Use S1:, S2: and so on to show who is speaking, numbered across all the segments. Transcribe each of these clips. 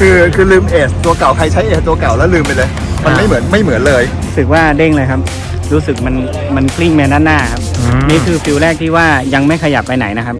S1: คือคือลืมเอสตัวเก่าใครใช้เอสตัวเก่าแล้วลืมไปเลย มันไม่เหมือนไม่เหมือนเลย
S2: รู้สึกว่าเด้งเลยครับ รู้สึกมันมันกลิ้งไปด้านหน้าครับ
S3: อืม
S2: นี่คือฟิลแรกที่ว่ายังไม่ขยับไปไหนนะครับ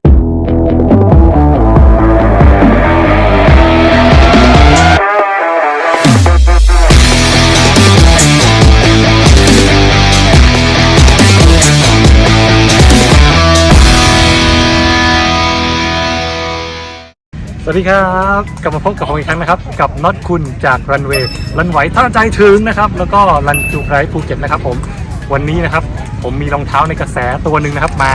S3: วัสดีครับ กลับมาพบกับผมอีกครั้งนะครับ กับน็อตคุณจากรันเวย์รันไหวท่าใจถึงนะครับ แล้วก็รันจูไพรภูเก็ตนะครับผมวันนี้นะครับ ผมมีรองเท้าในกระแสตัวหนึ่งนะครับมา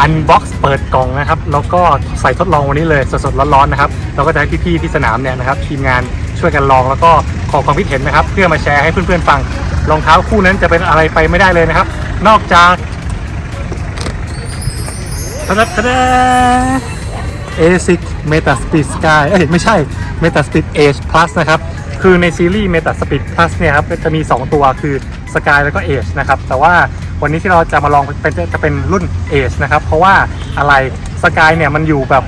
S3: อันบ็อกซ์เปิดกล่องนะครับ แล้วก็ใส่ทดลองวันนี้เลยสดๆร้อนๆนะครับเราก็จะให้พี่ๆที่สนามเนี่ยนะครับทีมงานช่วยกันลองแล้วก็ขอความคิดเห็นนะครับ เพื่อมาแชร์ให้เพื่อนๆฟังรองเท้าคู่นั้นจะเป็นอะไรไปไม่ได้เลยนะครับ นอกจากทะดะทะดะ ASIC Meta Speed Sky เอ้ยไม่ใช่ Meta Speed Edge Plus นะครับ คือในซีรีส์ Meta Speed Plus เนี่ยครับจะมี 2 ตัวคือ Sky แล้วก็ Edge นะครับ แต่ว่าวันนี้ที่เราจะมาลองเป็นจะเป็นรุ่น Edge นะครับ เพราะว่าอะไร Sky เนี่ยมันอยู่แบบ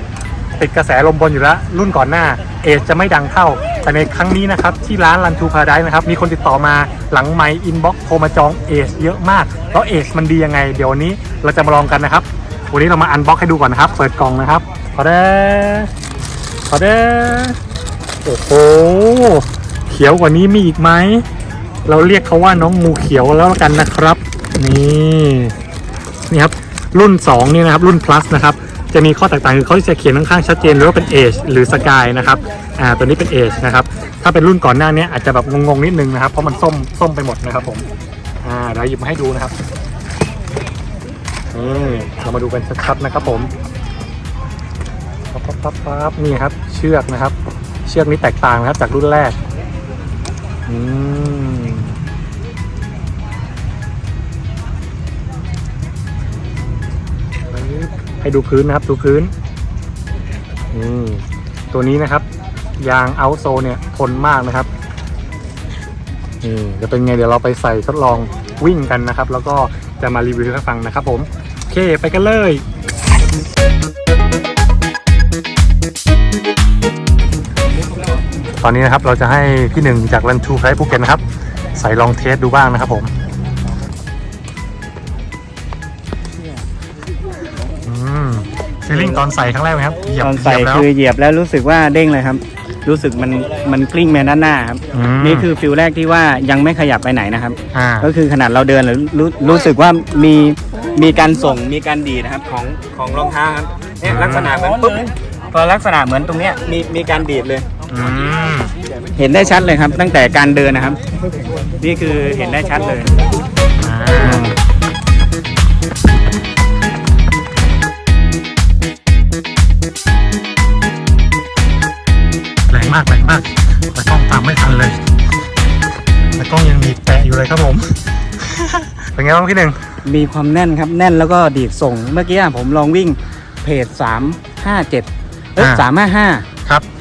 S3: ติดกระแสลมบนอยู่แล้ว รุ่นก่อนหน้า Edge จะไม่ดังเท่า แต่ในครั้งนี้นะครับ ที่ร้าน Run to Paradise นะครับ มีคนติดต่อมาหลังไมค์ inbox โทรมาจอง Edge เยอะมากแล้ว Edge มันดียังไง เดี๋ยววันนี้เราจะมาลองกันนะครับวันนี้เรามาอันบ็อกให้ดูก่อนนะครับ เปิดกล่องนะครับ ขอเด้ขอเด้โอ้โห เขียวกว่านี้มีอีกไหม เราเรียกเขาว่าน้องงูเขียวแล้วกันนะครับ นี่นี่ครับ รุ่น 2 นี่นะครับ รุ่น plus นะครับ จะมีข้อแตกต่างคือเขาจะเขียนข้างๆชัดเจนเลยว่าเป็น age หรือ sky นะครับ อ่า ตัวนี้เป็น age นะครับ ถ้าเป็นรุ่นก่อนหน้านี้อาจจะแบบงงๆนิดนึงนะครับ เพราะมันส้มส้มไปหมดนะครับผม อ่าเดี๋ยวหยิบมาให้ดูนะครับ นี่ เรามาดูกันชัดๆนะครับผม ปั๊บปั๊บปั๊บปั๊บนี่ครับ เชือกนะครับ เชือกนี้แตกต่างนะครับ จากรุ่นแรกอืมให้ดูพื้นนะครับ ดูพื้นอืมตัวนี้นะครับ ยางเอาโซเนี่ยทนมากนะครับนี่จะเป็นไงเดี๋ยวเราไปใส่ทดลองวิ่งกันนะครับ แล้วก็จะมารีวิวให้ฟังนะครับผม โอเคไปกันเลย ตอนนี้นะครับเราจะให้พี่หนึ่งจากรันทูไฟภูเก็ตนะครับ ใส่ลองเทสดูบ้างนะครับผมอืมฟีลลิ่งตอนใส่ครั้งแรกไหมครับเหยียบ
S2: ตอนใส่
S3: เหยียบแล้ว
S2: คือเหยียบแล้วรู้สึกว่าเด้งเลยครับ รู้สึกมันมันกลิ้งไปด้านหน้าครับ
S3: ม
S2: นี่คือฟิลแรกที่ว่ายังไม่ขยับไปไหนนะครับ
S3: อ่า
S2: ก็คือขนาดเราเดินแล้วรู้รู้สึกว่ามีมีการส่งมีการดีดนะครับของของรองเท้าครับเนี่ยลักษณะเหมือนปุ๊บพอลักษณะเหมือนตรงเนี้ยมีมีการดีดเลย เห็นได้ชัดเลยครับ ตั้งแต่การเดินนะครับ นี่คือเห็นได้ชัดเลย
S3: แรงมากแรงมากแต่กล้องตามไม่ทันเลยแต่กล้องยังมีแปะอยู่เลยครับผม เป็นไงบ้างพี่หนึ่ง
S2: มีความแน่นครับแน่นแล้วก็ดีดส่ง เมื่อกี้ผมลองวิ่งเพจสามห้าเจ็
S3: ดเอ้ยห้า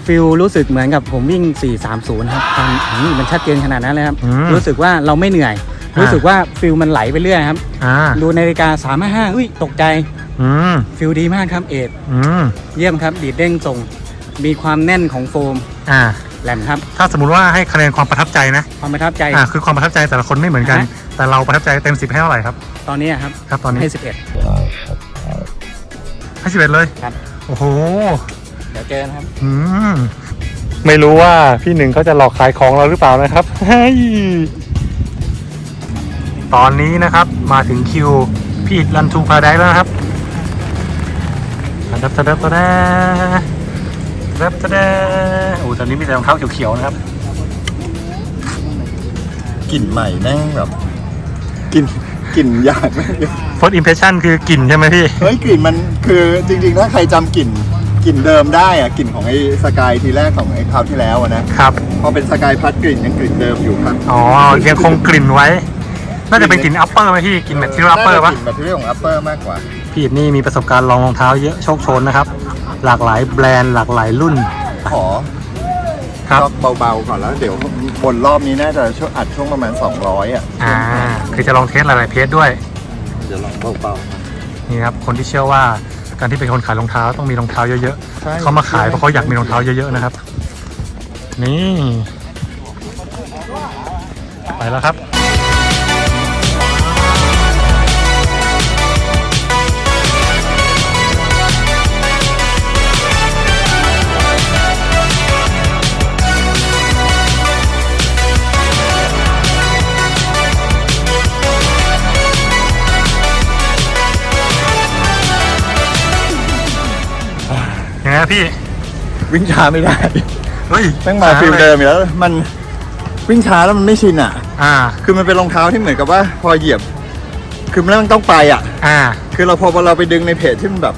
S2: ฟิลรู้สึกเหมือนกับผมวิ่ง 430 ครับความนี่มันชัดเจนขนาดนั้นเลยครับ
S3: อืม
S2: รู้สึกว่าเราไม่เหนื่อย
S3: อ่ารู้
S2: รู้สึกว่าฟิลมันไหลไปเรื่อยครับ
S3: อ่า
S2: ดูนาฬิกา355อุ้ยตกใจ
S3: อืม
S2: ฟิลดีมากครับเอ็ด
S3: อืม
S2: เยี่ยมครับ ดีดเด้งส่ง มีความแน่นของโฟม
S3: อ่า
S2: แหลมครับ
S3: ถ้าสมมุติว่าให้คะแนนความประทับใจนะ
S2: ความประทับใจ
S3: อ่าคือความประทับใจแต่ละคนไม่เหมือนกัน
S2: ฮะ
S3: แต่เราประทับใจเต็มสิบให้เท่าไหร่ครับ
S2: ตอนนี้ครับ
S3: ครับตอนนี้
S2: ให้
S3: ให้สิบเอ็ดเลย
S2: ครับ
S3: โอ้โห
S2: 11 เดี๋ยวเจอนะครับ
S3: อืมไม่รู้ว่าพี่หนึ่งเขาจะหลอกขายของเราหรือเปล่านะครับเฮ้ยตอนนี้นะครับมาถึงคิวพี่อิดรันทูพาไดแล้วนะครับดับตะดับตะดาดับตะดาโอ้ตอนนี้มีแต่รองเท้าเขียวๆนะครับ
S1: กลิ่นใหม่แม่งแบบกลิ่นกลิ่นยากมากเลย
S3: first impression คือกลิ่นใช่ไหมพี่
S1: เฮ้ยกลิ่นมันคือจริงๆ ถ้าใครจำกลิ่น กลิ่นเดิมได้อะกลิ่นของไอ้สกายทีแรกของไอ้คราวที่แล้วอะนะครับ พอเป็นสกายพัดกลิ่นยังกลิ่นเดิมอยู่ครับ
S3: อ๋อ ยังคงกลิ่นไว้ น่าจะเป็นกลิ่นอัปเปอร์ไหมพี่กลิ่นแบบที่อัปเปอร์ปะ
S1: น่าจะกลิ่นแบบที่ของอัปเปอร์มากกว่า
S3: พี่อิดนี่มีประสบการณ์ลองรองเท้าเยอะโชคโชนนะครับ หลากหลายแบรนด์หลากหลายรุ่น
S1: ขอ
S3: ครับ
S1: ก็เบาๆก่อนแล้วเดี๋ยวบนรอบนี้น่าจะช่วงอัดช่วงประมาณ 200 อะ
S3: อ่า คือจะลองเทสหลายๆเพจด้วย
S1: เดี๋ยวลองเบา
S3: นี่ครับ คนที่เชื่อว่า การที่เป็นคนขายรองเท้าต้องมีรองเท้าเยอะ
S1: ๆใช่
S3: ๆเขามาขายเพราะเขาอยากมีรองเท้าเยอะๆนะครับ นี่ ไปแล้วครับ ยังไงพี่
S1: วิ่งช้าไม่ได้
S3: เฮ้ย
S1: แม่งมาฟิลเดิมอยู่แล้ว มันวิ่งช้าแล้วมันไม่ชินอะ
S3: อ่า
S1: คือมันเป็นรองเท้าที่เหมือนกับว่าพอเหยียบ คือมันต้องไปอะ
S3: อ่า
S1: คือเราพอเราไปดึงในเพจที่มันแบบ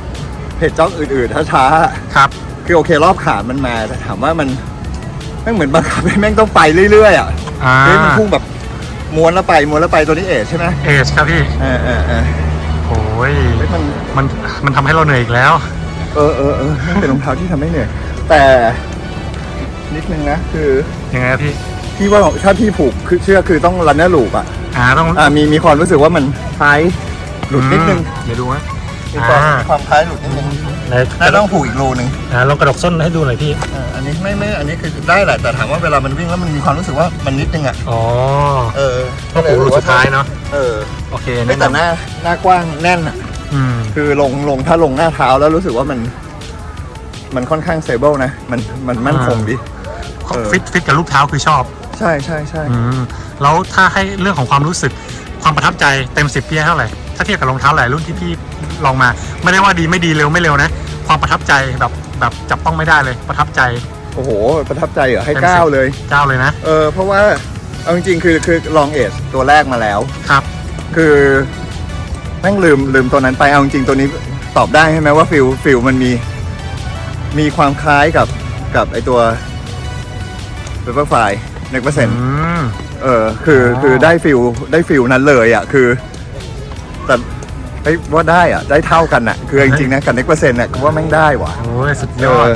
S1: เพจจ็อกอื่นๆช้าๆอะ
S3: ครับ
S1: คือโอเครอบขามันมาแต่ถามว่ามันแม่งเหมือนบังคับให้แม่งต้องไปเรื่อยๆอะ
S3: อ่า
S1: เฮ้ยมันพุ่งแบบม้วนแล้วไปม้วนแล้วไปตัวนี้เอชใช่ไหม
S3: เอชครับพี่
S1: เออเออเออ
S3: โอ้ย
S1: เฮ้ยมัน
S3: มันมันทำให้เราเหนื่อยอีกแล้ว
S1: เออเออเออมันเป็นรองเท้าที่ทำให้เหนื่อยแต่นิดนึงนะคือ
S3: ยังไงครับพี่
S1: พี่ว่าถ้าพี่ผูกคือเชื่อคือต้องรันเนอร์ลูปอะ
S3: อ่าต้อง
S1: อ่ามีมีความรู้สึกว่ามันคล้ายหลุดนิดนึง
S3: อืมเดี๋ยวดูนะ
S1: มีความ
S3: อ่า
S1: มีความคล้ายหลุดนิดนึง
S3: ไหน
S1: น่าต้องผูกอีกรูนึง
S3: อ่าลองกระดกส้นให้ดูหน่อยพี่
S1: อ่าอันนี้ไม่ไม่อันนี้คือได้แหละแต่ถามว่าเวลามันวิ่งแล้วมันมีความรู้สึกว่ามันนิดนึงอะ
S3: อ๋อ
S1: เออ
S3: ก็ผูกรูสุดท้ายเนาะ
S1: เออ
S3: โอเค
S1: ไม่
S3: แนะ
S1: แต่ห
S3: นำ
S1: น้าหน้ากว้างแน่นอะ
S3: อืม
S1: คือลงลงถ้าลงหน้าเท้าแล้วรู้สึกว่ามัน มันค่อนข้างเซเบิลนะ มันมันมั่นคงดี เออ
S3: ฟิตฟิตกับลูกเท้าคือชอบ
S1: ใช่ใช่ใช่
S3: อืมแล้วถ้าให้เรื่องของความรู้สึกความประทับใจเต็มสิบพี่ให้เท่าไหร่ถ้าเทียบกับรองเท้าหลายรุ่นที่พี่ลองมา ไม่ได้ว่าดีไม่ดีเร็วไม่เร็วนะ ความประทับใจแบบแบบจับต้องไม่ได้เลยประทับใจ
S1: โอ้โห ประทับใจเหรอให้
S3: เต็มสิบ
S1: เก้าเลย
S3: เจ้าเลยนะ
S1: เออเพราะว่าเอาจริงๆคือคือลองเอสตัวแรกมาแล้ว
S3: ครับ
S1: คือ แม่งลืมลืมตัวนั้นไปเอาจริงๆตัวนี้ตอบได้ใช่ไหมว่าฟิลฟิลมันมี มีความคล้ายกับกับไอตัวเปเปอร์ไฟในเปอร์เซ็นต์
S3: อืม
S1: เออคือ
S3: อ๋อ
S1: คือได้ฟิลได้ฟิลนั้นเลยอะคือแต่เฮ้ยว่าได้อะ ได้เท่ากันอะ คือจริงๆนะกับเน็กเปอร์เซ็นต์เนี่ยกูว่าแม่งได้ว่ะ
S3: โอ้ยสุดยอด
S1: เออ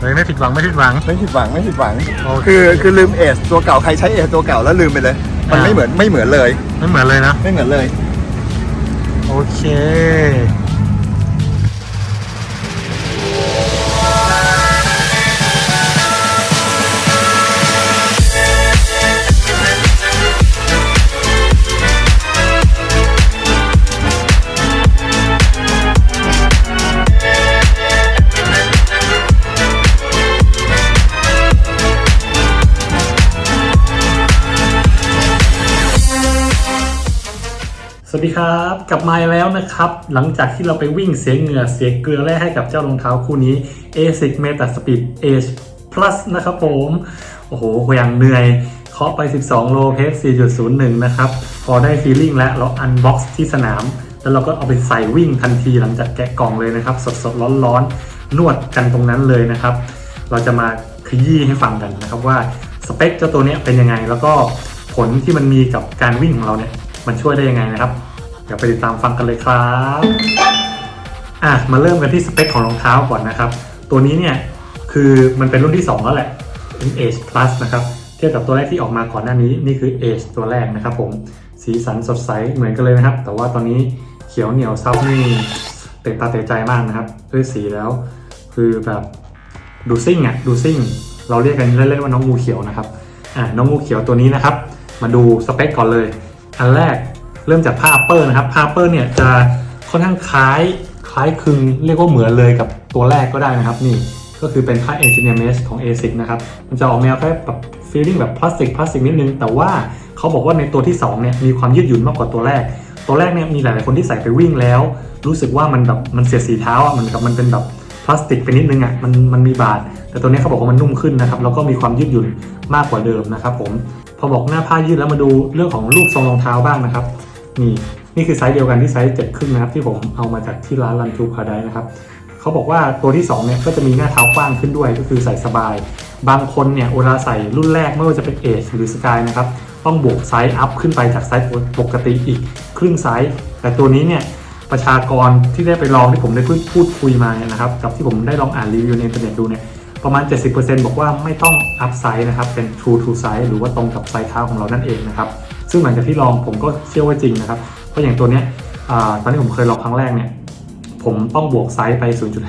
S3: เลยไม่ผิดหวังไม่ผิดหวัง
S1: ไม่ผิดหวังไม่ผิดหวัง
S3: โอเค
S1: คือคือลืมเอสตัวเก่าใครใช้เอสตัวเก่าแล้วลืมไปเลย มัน
S3: อ่า
S1: ไม่เหมือนไม่เหมือนเลย
S3: ไม่เหมือนเลยนะ
S1: ไม่เหมือนเลย
S3: โอเดีครับ กลับมาแล้วนะครับ หลังจากที่เราไปวิ่งเสียเหงื่อเสียเกลือแร่ให้กับเจ้ารองเท้าคู่นี้ ASIC Meta Speed Age Plus นะครับผม โอ้โหอย่างเหนื่อยเคาะไป 12 โลเพส4.01 นะครับ พอได้ฟีลลิ่งแล้วเราอันบ็อกซ์ที่สนาม แล้วเราก็เอาไปใส่วิ่งทันทีหลังจากแกะกล่องเลยนะครับ สดๆ ร้อนๆ นวดกันตรงนั้นเลยนะครับ เราจะมาขยี้ให้ฟังกันนะครับว่าสเปคเจ้าตัวนี้เป็นยังไงแล้วก็ผลที่มันมีกับการวิ่งของเราเนี่ยมันช่วยได้ยังไงนะครับ เดี๋ยวไปติดตามฟังกันเลยครับอะมาเริ่มกันที่สเปคของรองเท้าก่อนนะครับ ตัวนี้เนี่ยคือมันเป็นรุ่นที่ 2 แล้วแหละเป็น Age Plus นะครับเทียบกับตัวแรกที่ออกมาก่อนหน้านี้นี่คือ Age ตัวแรกนะครับผมสีสันสดใสเหมือนกันเลยนะครับ แต่ว่าตอนนี้เขียวเหนียวเศร้านี่เตะตาเตะใจมากนะครับ ด้วยสีแล้ว คือแบบดูซิ่งอะดูซิ่ง เราเรียกกันเล่นๆว่าน้องงูเขียวนะครับอะน้องงูเขียวตัวนี้นะครับ มาดูสเปคก่อนเลย อันแรก เริ่มจากผ้าเปอร์นะครับผ้าเปอร์เนี่ยจะค่อนข้างคล้ายคล้ายคลึงเรียกว่าเหมือนเลยกับตัวแรกก็ได้นะครับนี่ก็คือเป็นผ้า Engineer Mesh ของ ASIC นะครับ มันจะออกแนวแบบ feeling แบบพลาสติกพลาสติกนิดนึง แต่ว่าเขาบอกว่าในตัวที่ 2 เนี่ย มีความยืดหยุ่นมากกว่าตัวแรก ตัวแรกเนี่ยมีหลาย ๆ คนที่ใส่ไปวิ่งแล้ว รู้สึกว่ามันแบบมันเสียดสีเท้าอะมันกับมันเป็นแบบพลาสติกไปนิดนึงอะมันมันมีบาด แต่ตัวนี้เขาบอกว่ามันนุ่มขึ้นนะครับแล้วก็มีความยืดหยุ่นมากกว่าเดิมนะครับผมพอบอกหน้าผ้ายืดแล้วมาดูเรื่องของรูปทรงรองเท้าบ้างนะครับ นี่นี่คือไซส์เดียวกันที่ไซส์เจ็ดครึ่งนะครับ ที่ผมเอามาจากที่ร้านรันทูพาไดนะครับเขาบอกว่าตัวที่2เนี่ยก็จะมีหน้าเท้ากว้างขึ้นด้วยก็คือใส่สบาย บางคนเนี่ยเวลาใส่รุ่นแรกไม่ว่าจะเป็นเอชหรือสกายนะครับต้องบวกไซส์อัพขึ้นไปจากไซส์ปกติอีกครึ่งไซส์แต่ตัวนี้เนี่ยประชากรที่ได้ไปลองที่ผมได้พูดพูดคุยมาเนี่ยนะครับกับที่ผมได้ลองอ่านรีวิวในอินเทอร์เน็ตดูเนี่ยประมาณ 70%บอกว่าไม่ต้องอัพไซส์นะครับเป็น true to size หรือว่าตรงกับไซส์เท้าของเรานั่นเองนะครับ ซึ่งหลังจากที่ลองผมก็เชื่อว่าจริงนะครับ เพราะอย่างตัวเนี้ยอตอนที่ผมเคยลองครั้งแรกเนี่ย ผมต้องบวกไซส์ไป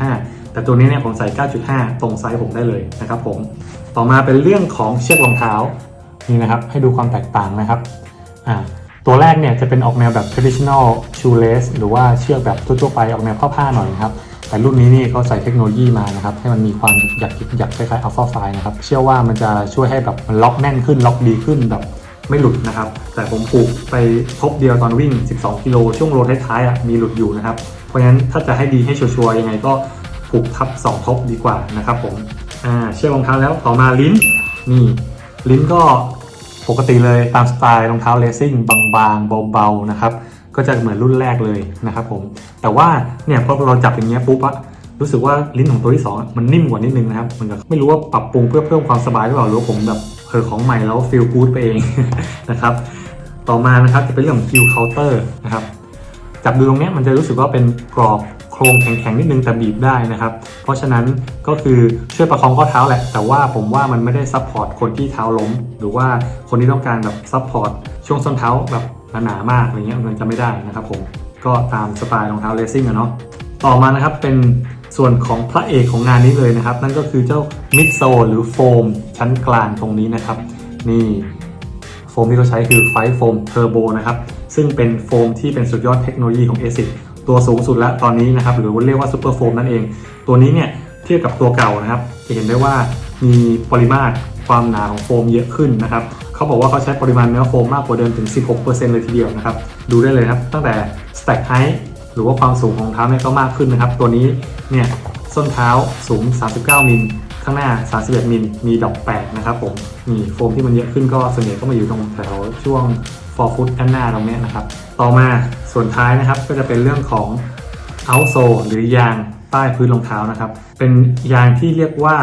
S3: 0.5 แต่ตัวนี้เนี่ยผมใส่ 9.5 ตรงไซส์ผมได้เลยนะครับผม ต่อมาเป็นเรื่องของเชือกรองเท้านี่นะครับ ให้ดูความแตกต่างนะครับ ตัวแรกเนี่ยจะเป็นออกแนวแบบ traditional shoelace หรือว่าเชือกแบบทั่วๆไปออกแนวผ้าๆหน่อยนะครับแต่รุ่นนี้นี่เขาใส่เทคโนโลยีมานะครับ ให้มันมีความหยักหยักคล้ายๆ alpha f i นะครับ เชื่อว่ามันจะช่วยให้แบบมันล็อกแน่นขึ้นล็อกดีขึ้นแบบ ไม่หลุดนะครับ แต่ผมผูกไปทบเดียวตอนวิ่ง 12 กิโลช่วงโลท้ายๆอะมีหลุดอยู่นะครับ เพราะฉะนั้นถ้าจะให้ดีให้ชัวร์ๆยังไงก็ผูกทับ 2 ทบดีกว่านะครับผมอ่าเชือกรองเท้าแล้วต่อมาลิ้นนี่ลิ้นก็ปกติเลยตามสไตล์รองเท้าเลสซิ่งบางๆเบาๆนะครับก็จะเหมือนรุ่นแรกเลยนะครับผมแต่ว่าเนี่ยพอเราจับอย่างเงี้ยปุ๊บอะรู้สึกว่าลิ้นของตัวที่สองมันนิ่มกว่านิดนึงนะครับมันก็ไม่รู้ว่าปรับปรุงเพื่อเพิ่มความสบายหรือเปล่าหรือว่าผมแบบ อของใหม่แล้วฟีลกู๊ดไปเองนะครับ ต่อมานะครับจะเป็นเรื่องของคิวเคาน์เตอร์นะครับ จับดูตรงนี้มันจะรู้สึกว่าเป็นกรอบโครงแข็งๆนิดนึงแต่บีบได้นะครับ เพราะฉะนั้นก็คือช่วยประคองข้อเท้าแหละ แต่ว่าผมว่ามันไม่ได้ซัพพอร์ตคนที่เท้าล้ม หรือว่าคนที่ต้องการแบบซัพพอร์ตช่วงส้นเท้าแบบหนาๆมากอะไรเงี้ยมันจะไม่ได้นะครับผมก็ตามสไตล์รองเท้าเลสซิ่งอะเนาะต่อมานะครับเป็นส่วนของพระเอกของงานนี้เลยนะครับ นั่นก็คือเจ้ามิดโซหรือโฟม ชั้นกลางตรงนี้นะครับ นี่โฟมที่เขาใช้คือไฟโฟมเทอร์โบนะครับซึ่งเป็นโฟมที่เป็นสุดยอดเทคโนโลยีของ ASIC ตัวสูงสุดแล้วตอนนี้นะครับหรือว่าเรียกว่าซูเปอร์โฟมนั่นเอง ตัวนี้เนี่ยเทียบกับตัวเก่านะครับ จะเห็นได้ว่ามีปริมาตรความหนาของโฟมเยอะขึ้นนะครับเขาบอกว่าเขาใช้ปริมาณเนื้อโฟมมากกว่าเดิมถึง 16%เลยทีเดียวนะครับดูได้เลยครับ ตั้งแต่ stack height หรือว่าความสูงของรองเท้าเนี่ยก็มากขึ้นนะครับ ตัวนี้เนี่ยส้นเท้าสูง 39 มิล ข้างหน้า 31 มิล มีดอก8นะครับผมนี่โฟมที่มันเยอะขึ้นก็ส่วนใหญ่ก็มาอยู่ตรงแถวช่วง for foot ด้านหน้าตรงนี้นะครับ ต่อมาส่วนท้ายนะครับก็จะเป็นเรื่องของ outsole หรือยางใต้พื้นรองเท้านะครับ เป็นยางที่เรียกว่า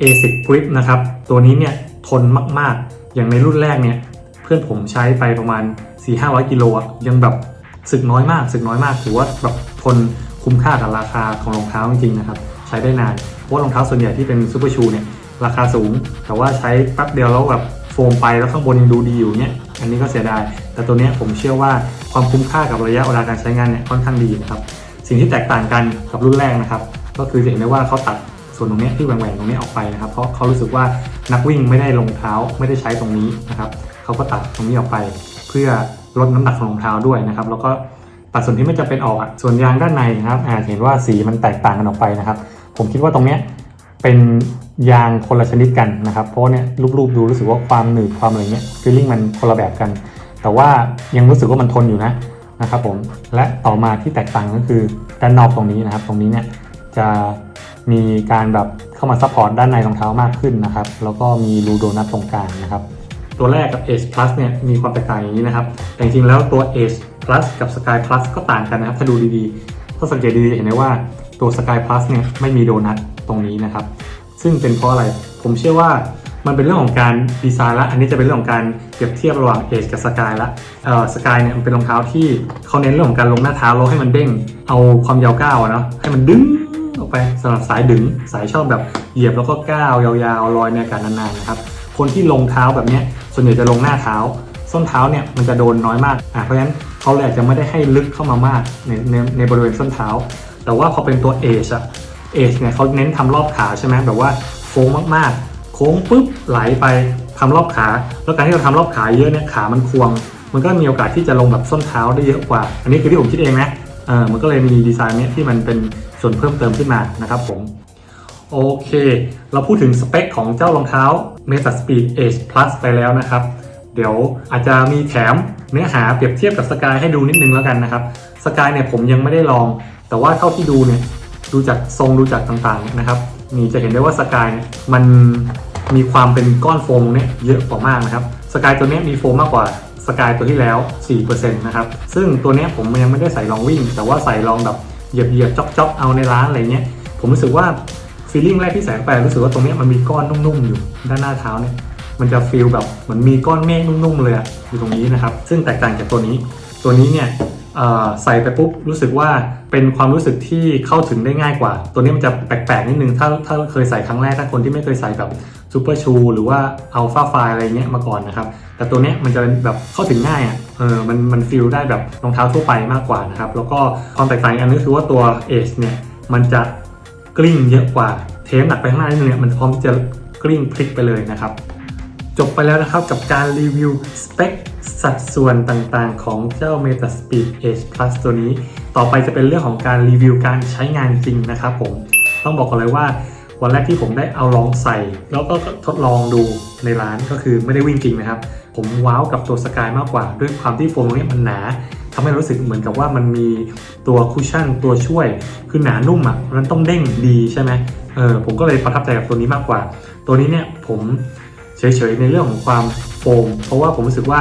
S3: ASIC Grip นะครับ ตัวนี้เนี่ยทนมากๆ อย่างในรุ่นแรกเนี่ยเพื่อนผมใช้ไปประมาณ 4-500กิโลยังแบบสึกน้อยมากสึกน้อยมากถือว่าแบบทนคุ้มค่ากับราคาของรองเท้าจริงๆนะครับ ใช้ได้นาน เพราะรองเท้าส่วนใหญ่ที่เป็นซูเปอร์ชูเนี่ยราคาสูง แต่ว่าใช้แป๊บเดียวแล้วแบบโฟมไปแล้วข้างบนยังดูดีอยู่เนี่ยอันนี้ก็เสียดาย แต่ตัวนี้ผมเชื่อว่าความคุ้มค่ากับระยะเวลาการใช้งานเนี่ยค่อนข้างดีนะครับ สิ่งที่แตกต่างกันกับรุ่นแรกนะครับ ก็คือจะเห็นได้ว่าเขาตัดส่วนตรงนี้ที่แหว่งๆตรงนี้ออกไปนะครับ เพราะเขารู้สึกว่านักวิ่งไม่ได้รองเท้าไม่ได้ใช้ตรงนี้นะครับเขาก็ตัดตรงนี้ออกไป เพื่อลดน้ำหนักของรองเท้าด้วยนะครับ แล้วก็ตัดส่วนที่ไม่จำเป็นออกส่วนยางด้านในนะครับอาจเห็นว่าสีมันแตกต่างกันออกไปนะครับ ผมคิดว่าตรงเนี้ยเป็นยางคนละชนิดกันนะครับเพราะเนี่ยรูปๆดูรู้สึกว่าความหนืดความอะไรเงี้ยฟีลลิ่งมันคนละแบบกัน แต่ว่ายังรู้สึกว่ามันทนอยู่นะนะครับผมและต่อมาที่แตกต่างก็คือด้านนอกตรงนี้นะครับ ตรงนี้เนี่ยจะมีการแบบเข้ามาซัพพอร์ตด้านในรองเท้ามากขึ้นนะครับแล้วก็มีรูโดนัทตรงกลางนะครับ ตัวแรกกับ Edge Plus เนี่ยมีความแตกต่างอย่างนี้นะครับ แต่จริงๆแล้วตัว Edge Plus กับ Sky Plus ก็ต่างกันนะครับ ถ้าดูดีๆ ถ้าสังเกตดีๆเห็นได้ว่า ตัว Sky Plus เนี่ยไม่มีโดนัทตรงนี้นะครับ ซึ่งเป็นเพราะอะไรผมเชื่อว่ามันเป็นเรื่องของการดีไซน์ละ อันนี้จะเป็นเรื่องของการเปรียบเทียบระหว่าง Edge กับ Sky ละเอ่อ Sky เนี่ยมันเป็นรองเท้าที่เขาเน้นเรื่องของการลงหน้าเท้าแล้วให้มันเด้ง เอาความยาวก้าวเนาะให้มันดึงออกไปสำหรับสายดึงสายชอบแบบเหยียบแล้วก็ก้าวยาวๆลอยในอากาศนานๆนะครับคนที่ลงเท้าแบบเนี้ยส่วนใหญ่จะลงหน้าเท้า ส้นเท้าเนี่ยมันจะโดนน้อยมากอะเพราะฉะนั้นเขาเลยอาจจะไม่ได้ให้ลึกเข้ามามากในในในบริเวณส้นเท้า แต่ว่าพอเป็นตัวเอชอะเอชเนี่ยเขาเน้นทำรอบขาใช่ไหมแบบว่าโค้งมากๆ โค้งปุ๊บไหลไปทำรอบขา แล้วการที่เราทำรอบขาเยอะเนี่ยขามันควง มันก็มีโอกาสที่จะลงแบบส้นเท้าได้เยอะกว่า อันนี้คือที่ผมคิดเองนะเออมันก็เลยมีดีไซน์เนี้ยที่มันเป็นส่วนเพิ่มเติมขึ้นมานะครับผมโอเค เราพูดถึงสเปคของเจ้ารองเท้า Meta Speed Edge Plus ไปแล้วนะครับ เดี๋ยวอาจจะมีแถมเนื้อหาเปรียบเทียบกับสกายให้ดูนิดนึงแล้วกันนะครับสกายเนี่ยผมยังไม่ได้ลอง แต่ว่าเท่าที่ดูเนี่ยดูจากทรงดูจากต่างๆนะครับนี่จะเห็นได้ว่าสกายเนี่ยมันมีความเป็นก้อนโฟมเนี่ยเยอะกว่ามากนะครับสกายตัวนี้มีโฟมมากกว่าสกายตัวที่แล้ว 4%นะครับ ซึ่งตัวนี้ผมยังไม่ได้ใส่ลองวิ่ง แต่ว่าใส่ลองแบบเหยียบเหยียบๆจ๊อกๆเอาในร้านอะไรเงี้ย ผมรู้สึกว่าฟีลลิ่งแรกที่ใส่ไปรู้สึกว่าตรงเนี้ยมันมีก้อนนุ่มๆอยู่ด้านหน้าเท้าเนี่ย มันจะฟีลแบบเหมือนมีก้อนเมฆนุ่มๆเลยอยู่ตรงนี้นะครับ ซึ่งแตกต่างจากตัวนี้ ตัวนี้เนี่ย ใส่ไปปุ๊บรู้สึกว่าเป็นความรู้สึกที่เข้าถึงได้ง่ายกว่า ตัวนี้มันจะแปลกๆนิดนึงถ้าถ้าเคยใส่ครั้งแรกถ้าคนที่ไม่เคยใส่แบบซูเปอร์ชูหรือว่าอัลฟาไฟอะไรเงี้ยมาก่อนนะครับแต่ตัวนี้มันจะเป็นแบบเข้าถึงง่ายอะเออมันมันฟีลได้แบบรองเท้าทั่วไปมากกว่านะครับแล้วก็ความแตกต่างอีกอันนึงคือว่าตัว Edge เนี่ยมันจะกลิ้งเยอะกว่าเทปหนักไปข้างหน้านิดนึงเนี่ยมันพร้อมที่จะกลิ้งพลิกไปเลยนะครับ จบไปแล้วนะครับกับการรีวิวสเปคสัดส่วนต่างๆ ของเจ้า Metaspeed Edge Plus ตัวนี้ ต่อไปจะเป็นเรื่องของการรีวิวการใช้งานจริงนะครับผม ต้องบอกกันเลยว่าวันแรกที่ผมได้เอาลองใส่ แล้วก็ทดลองดูในร้านก็คือไม่ได้วิ่งจริงนะครับ ผมว้าวกับตัวสกายมากกว่า ด้วยความที่โฟมตรงนี้มันหนาทำให้รู้สึกเหมือนกับว่ามันมีตัวคุชชั่นตัวช่วย คือหนานุ่มอะมันต้องเด้งดีใช่ไหมเออผมก็เลยประทับใจกับตัวนี้มากกว่า ตัวนี้เนี่ยผม เฉยๆในเรื่องของความโฟม เพราะว่าผมรู้สึกว่า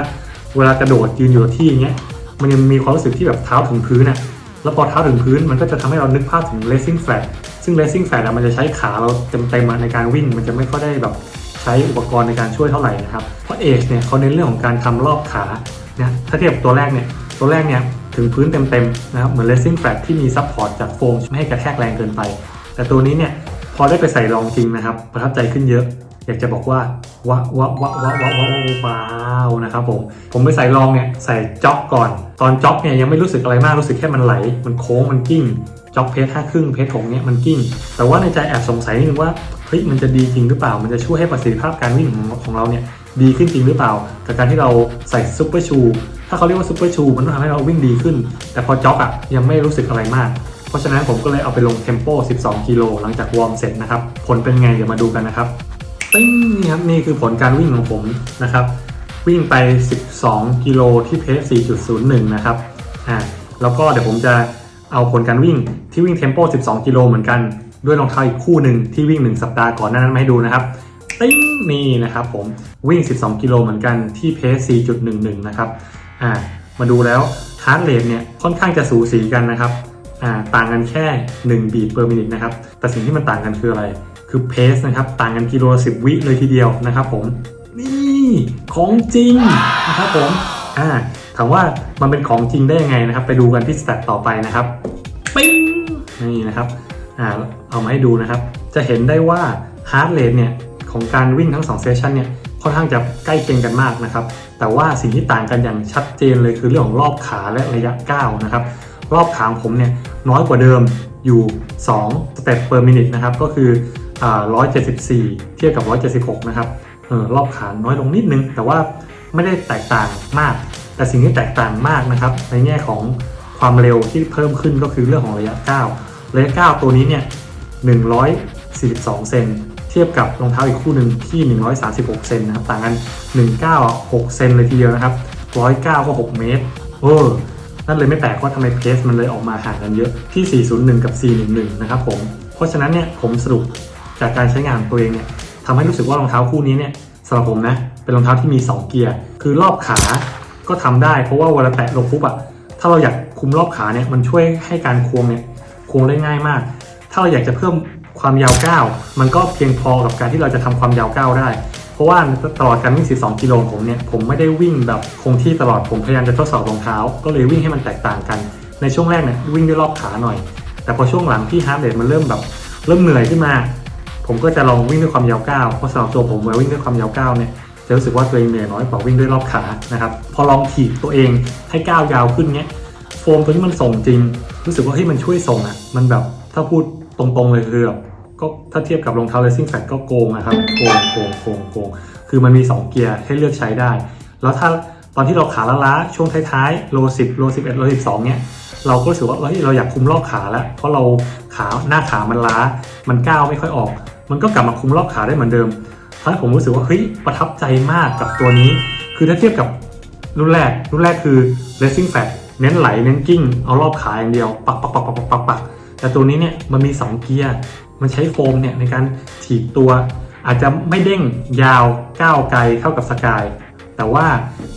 S3: เวลากระโดดยืนอยู่ที่อย่างเงี้ยมันยังมีความรู้สึกที่แบบเท้าถึงพื้นอะแล้วพอเท้าถึงพื้นมันก็จะทำให้เรานึกภาพถึง racing flat ซึ่ง racing flat มันจะใช้ขาเราเต็มๆในการวิ่ง มันจะไม่ค่อยได้แบบใช้อุปกรณ์ในการช่วยเท่าไหร่นะครับ เพราะ Edge เนี่ยเขาเน้นเรื่องของการทำรอบขาเนี่ยถ้าเทียบตัวแรกเนี่ยตัวแรกเนี่ยถึงพื้นเต็มๆนะครับเหมือน racing flat ที่มีซัพพอร์ตจากโฟมไม่ให้กระแทกแรงเกินไป แต่ตัวนี้เนี่ยพอได้ไปใส่ลองจริงนะครับประทับใจขึ้นเยอะ อยากจะบอกว่าว้าวว้าวว้าวว้าวว้าวว้าวว้าวนะครับผมผมไปใส่ลองเนี่ยใส่จ็อกก่อน ตอนจ็อกเนี่ยยังไม่รู้สึกอะไรมากรู้สึกแค่มันไหล มันโค้งมันกิ้งจ็อกเพจห้าครึ่งเพจถงเนี่ยมันกิ้ง แต่ว่าในใจแอบสงสัยนิดนึงว่าเฮ้ยมันจะดีจริงหรือเปล่า มันจะช่วยให้ประสิทธิภาพการวิ่งของเราเนี่ยดีขึ้นจริงหรือเปล่ากับการที่เราใส่ซุปเปอร์ชูถ้าเขาเรียกว่าซุปเปอร์ชูมันต้องทำให้เราวิ่งดีขึ้น แต่พอจ็อกอะยังไม่รู้สึกอะไรมากเพราะฉะนั้นผมก็เลยเอาไปลงเทมโป 12 กิโลหลังจากวอร์มเสร็จนะครับผลเป็นไงเดี๋ยวมาดูกันนะครับ ครับนี่คือผลการวิ่งของผมนะครับ วิ่งไป 12 กิโลที่เพส4.01 นะครับอ่าแล้วก็เดี๋ยวผมจะเอาผลการวิ่งที่วิ่งเทมโป 12 กิโลเหมือนกัน ด้วยรองเท้าอีกคู่หนึ่งที่วิ่ง 1 สัปดาห์ก่อนหนานั้นมาให้ดูนะครับติ้งนี่นะครับผมวิ่ง 12 กิโลเหมือนกันที่เพส4.11 นะครับอ่ามาดูแล้วฮาร์ดเรทเนี่ยค่อนข้างจะสูสีกันนะครับอ่าต่างกันแค่ 1 บีทเปอร์มินิทนะครับแต่สิ่งที่มันต่างกันคืออะไร คือเพสนะครับต่างกันกิโลสิบวิเลยทีเดียวนะครับผมนี่ของจริงนะครับผมอ่าถามว่ามันเป็นของจริงได้ยังไงนะครับ ไปดูกันที่สแตทต่อไปนะครับปิ้งนี่นะครับอ่าเอามาให้ดูนะครับ จะเห็นได้ว่าฮาร์ดเรทเนี่ยของการวิ่งทั้ง2เซสชันเนี่ยค่อนข้างจะใกล้เคียงกันมากนะครับ แต่ว่าสิ่งที่ต่างกันอย่างชัดเจนเลยคือเรื่องของรอบขาและระยะก้าวนะครับ รอบขาของผมเนี่ยน้อยกว่าเดิมอยู่2สเต็ป per minute นะครับก็คือ 174 เทียบกับ 176 นะครับออรอบขาน้อยลงนิดนึง แต่ว่าไม่ได้แตกต่างมาก แต่สิ่งที่แตกต่างมากนะครับ ในแง่ของความเร็วที่เพิ่มขึ้นก็คือเรื่องของระยะก้าระยะก้าตัวนี้เนี่ย 142 เซนเทียบกับรองเท้าอีกคู่หนึ่งที่ 136 เซนนะครับ ต่างกัน 196 เซนเลยทีเดียวนะครับ 109 ก็ 6 เมตร เออ นั่นเลยไม่แปลกว่าทำไมเพสมันเลยออกมาห่างกันเยอะที่ 401 กับ 411 นะครับผม เพราะฉะนั้นเนี่ยผมสรุป จากการใช้งานตัวเองเนี่ยทำให้รู้สึกว่ารองเท้าคู่นี้เนี่ยสำหรับผมนะเป็นรองเท้าที่มี 2 เกียร์ คือรอบขาก็ทำได้ เพราะว่าเวลาแตะลงปุ๊บอะถ้าเราอยากคุมรอบขาเนี่ยมันช่วยให้การควงเนี่ยควงได้ง่ายมาก ถ้าเราอยากจะเพิ่มความยาวก้าวมันก็เพียงพอกับการที่เราจะทำความยาวก้าวได้ เพราะว่าตลอดการวิ่ง12กิโลผมเนี่ยผมไม่ได้วิ่งแบบคงที่ตลอดผมพยายามจะทดสอบรองเท้า ก็เลยวิ่งให้มันแตกต่างกัน ในช่วงแรกเนี่ยวิ่งด้วยรอบขาหน่อย แต่พอช่วงหลังที่ฮาร์ดเรทมันเริ่มแบบเริ่มเหนื่อยขึ้นมา ผมก็จะลองวิ่งด้วยความยาวก้าวเพราะสำหรับตัวผมเวลาวิ่งด้วยความยาวก้าวเนี่ยจะรู้สึกว่าตัวเองเหนื่อยน้อยกว่าวิ่งด้วยรอบขานะครับพอลองถีบตัวเองให้ก้าวยาวขึ้นเนี้ยโฟมตัวนี้มันส่งจริง รู้สึกว่าเฮ้ยมันช่วยส่งอะมันแบบถ้าพูดตรงๆเลยคือแบบก็ถ้าเทียบกับรองเท้า racing flat ก็โกงนะครับโกงโกงโกงโกงคือมันมี 2 เกียร์ให้เลือกใช้ได้ แล้วถ้าตอนที่เราขาล้าช่วงท้ายๆโล10โล11โล12เนี้ยเราก็รู้สึกว่าเฮ้ยเราอยากคุมรอบขาแล้ว เพราะเราขาหน้าขามันล้า มันก้าวไม่ค่อยออก มันก็กลับมาคุมรอบขาได้เหมือนเดิมทำให้ผมรู้สึกว่าเฮ้ยประทับใจมากกับตัวนี้ คือถ้าเทียบกับรุ่นแรก รุ่นแรกคือ racing flat เน้นไหลเน้นกิ้ง เอารอบขาอย่างเดียว ปักปักปักปักปักปักปักแต่ตัวนี้เนี่ยมันมี 2 เกียร์ มันใช้โฟมเนี่ยในการถีบตัว อาจจะไม่เด้งยาวก้าวไกลเท่ากับสกายแต่ว่า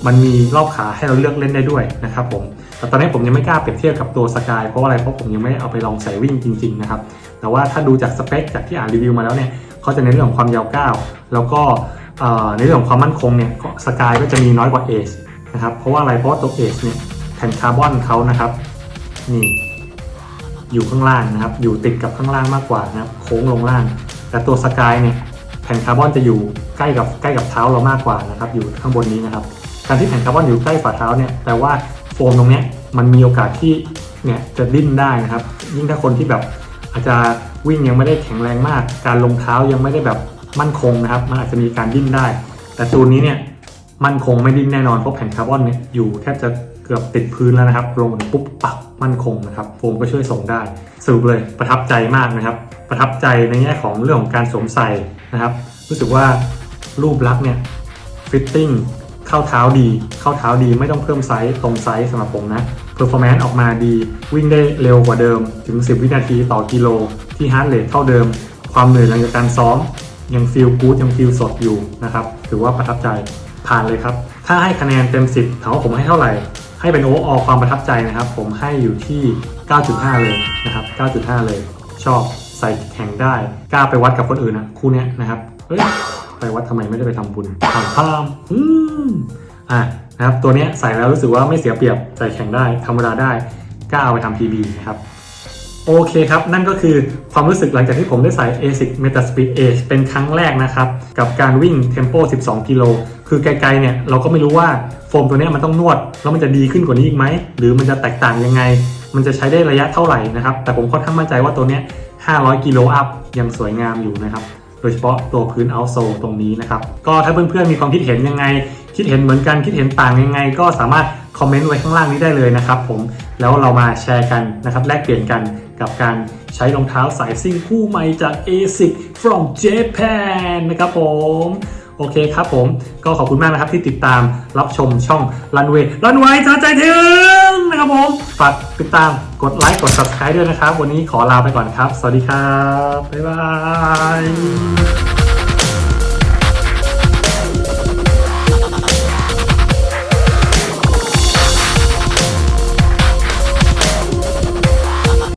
S3: มันมีรอบขาให้เราเลือกเล่นได้ด้วยนะครับผม แต่ตอนนี้ผมยังไม่กล้าเปรียบเทียบกับตัวสกายเพราะอะไรเพราะผมยังไม่เอาไปลองใส่วิ่งจริงๆนะครับแต่ว่าถ้าดูจากสเปคจากที่อ่านรีวิวมาแล้วเนี่ยเขาจะเน้นเรื่องของความยาวก้าวแล้วก็ในเรื่องของความมั่นคงเนี่ยสกายก็จะมีน้อยกว่าเอชนะครับเพราะว่าอะไรเพราะตัวเอชเนี่ยแผ่นคาร์บอนเขานะครับนี่อยู่ข้างล่างนะครับ อยู่ติดกับข้างล่างมากกว่านะครับ โค้งลงล่าง แต่ตัวสกายเนี่ยแผ่นคาร์บอนจะอยู่ใกล้กับใกล้กับเท้าเรามากกว่านะครับ อยู่ข้างบนนี้นะครับ การที่แผ่นคาร์บอนอยู่ใกล้ฝ่าเท้าเนี่ยแปลว่า ฟมตรงเนี้ยมันมีโอกาสที่เนี่ยจะดิ้นได้นะครับ ยิ่งถ้าคนที่แบบอาจจะวิ่งยังไม่ได้แข็งแรงมาก การลงเท้ายังไม่ได้แบบมั่นคงนะครับ มันอาจจะมีการดิ้นได้ แต่ตัวนี้เนี่ยมั่นคงไม่ดิ้นแน่นอนเพราะแผ่นคาร์บอนเนี่ยอยู่แทบจะเกือบติดพื้นแล้วนะครับ ลงถึงปุ๊บปักมั่นคงนะครับ โฟมก็ช่วยส่งได้ สรุปเลยประทับใจมากนะครับ ประทับใจในแง่ของเรื่องของการสวมใส่นะครับ รู้สึกว่ารูปลักษณ์เนี่ยฟิตติ้ง เข้าเท้าดี เข้าเท้าดีไม่ต้องเพิ่มไซส์ตรงไซส์สำหรับผมนะเพอร์ฟอร์แมนซ์ออกมาดี วิ่งได้เร็วกว่าเดิมถึง 10 วินาทีต่อกิโล ที่ฮาร์ดเรทเท่าเดิม ความเหนื่อยหลังจากการซ้อม ยังฟีลกู๊ดยังฟีลสดอยู่นะครับ ถือว่าประทับใจผ่านเลยครับ ถ้าให้คะแนนเต็ม 10ถามว่าผมให้เท่าไหร่ ให้เป็นโอเวอร์ออลความประทับใจนะครับ ผมให้อยู่ที่ 9.5 เลยนะครับ 9.5 เลย ชอบใส่แข่งได้กล้าไปวัดกับคนอื่นนะคู่เนี้ยนะครับเฮ้ย ไปวัดทำไมไม่ได้ไปทำบุญทำพามอืมอะนะครับตัวเนี้ยใส่แล้วรู้สึกว่าไม่เสียเปรียบใส่แข่งได้ธรรมดาได้กล้าเอาไปทำ PB นะครับ โอเคครับ นั่นก็คือความรู้สึกหลังจากที่ผมได้ใส่ ASIC Metaspeed Edge เป็นครั้งแรกนะครับ กับการวิ่ง Tempo 12 กิโล คือไกลๆเนี่ย เราก็ไม่รู้ว่าโฟมตัวนี้มันต้องนวด แล้วมันจะดีขึ้นกว่านี้อีกไหม หรือมันจะแตกต่างยังไง มันจะใช้ได้ระยะเท่าไหร่นะครับ แต่ผมค่อนข้างมั่นใจว่าตัวนี้500 กิโลอัพยังสวยงามอยู่นะครับ โดยเฉพาะตัวพื้นเอาโซตรงนี้นะครับ ก็ถ้าเพื่อนๆมีความคิดเห็นยังไง คิดเห็นเหมือนกันคิดเห็นต่างยังไง ก็สามารถคอมเมนต์ไว้ข้างล่างนี้ได้เลยนะครับผมแล้วเรามาแชร์กันนะครับแลกเปลี่ยนกันกับการใช้รองเท้าสายซิ่งคู่ใหม่จาก ASIC from Japan นะครับผม โอเคครับผมก็ขอบคุณมากนะครับที่ติดตามรับชมช่อง Runway Runway สะใจถึงนะครับผมฝากติดตามกดไลค์กด subscribe ด้วยนะครับ วันนี้ขอลาไปก่อนครับ สวัสดีครับ บ๊ายบาย